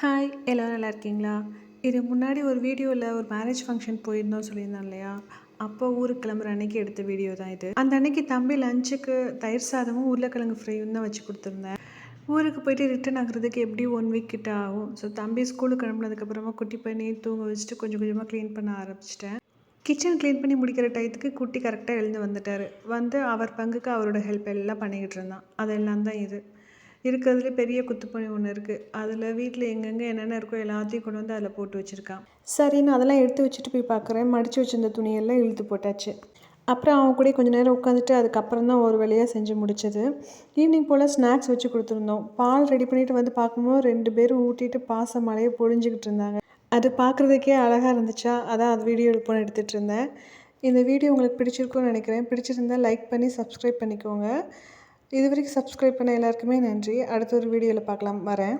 Hi எல்லோரும் நல்லா இருக்கீங்களா? இது முன்னாடி ஒரு வீடியோவில் ஒரு மேரேஜ் ஃபங்க்ஷன் போயிருந்தோம் சொல்லியிருந்தோம் இல்லையா? அப்போ ஊருக்கு கிளம்புற அன்னைக்கு எடுத்த வீடியோ தான் இது. அந்த அன்னைக்கு தம்பி லஞ்சுக்கு தயிர் சாதமும் உருளைக்கிழங்கு ஃப்ரையும் தான் வச்சு கொடுத்துருந்தேன். ஊருக்கு போயிட்டு ரிட்டர்ன் ஆகுறதுக்கு எப்படி ஒன் வீக் கிட்ட ஆகும்? ஸோ தம்பி ஸ்கூலுக்கு கிளம்புனதுக்கப்புறமா குட்டி பண்ணி தூங்க வச்சுட்டு கொஞ்சம் கொஞ்சமாக க்ளீன் பண்ண ஆரம்பிச்சிட்டேன். கிச்சன் க்ளீன் பண்ணி முடிக்கிற டயத்துக்கு குட்டி கரெக்டாக எழுந்து வந்துட்டார். வந்து அவர் பங்குக்கு அவரோட ஹெல்ப் எல்லாம் பண்ணிக்கிட்டு இருந்தான். அதெல்லாம் தான் இது. இருக்கிறதுலே பெரிய குத்துப்பணி ஒன்று இருக்குது அதில் வீட்டில் எங்கெங்கே என்னென்ன இருக்கோ எல்லாத்தையும் கொண்டு வந்து அதில் போட்டு வச்சுருக்கான். சரின்னு அதெல்லாம் எடுத்து வச்சுட்டு போய் பார்க்குறேன் மடித்து வச்சிருந்த துணியெல்லாம் இழுத்து போட்டாச்சு. அப்புறம் அவன் கூட கொஞ்ச நேரம் உட்காந்துட்டு அதுக்கப்புறம் தான் ஒரு வேலையாக செஞ்சு முடிச்சது. ஈவினிங் போல் ஸ்நாக்ஸ் வச்சு கொடுத்துருந்தோம். பால் ரெடி பண்ணிவிட்டு வந்து பார்க்கும்போது ரெண்டு பேரும் ஊட்டிட்டு பாச மழையை பொழிஞ்சிக்கிட்டு இருந்தாங்க. அது பார்க்குறதுக்கே அழகாக இருந்துச்சா? அதான் அது வீடியோ எடுப்போன்னு எடுத்துகிட்டு இருந்தேன். இந்த வீடியோ உங்களுக்கு பிடிச்சிருக்கும்னு நினைக்கிறேன். பிடிச்சிருந்தா லைக் பண்ணி சப்ஸ்கிரைப் பண்ணிக்கோங்க. இது வரைக்கும் சப்ஸ்கிரைப் பண்ண எல்லாருக்குமே நன்றி. அடுத்த ஒரு வீடியோவில் பார்க்கலாம். வரேன்.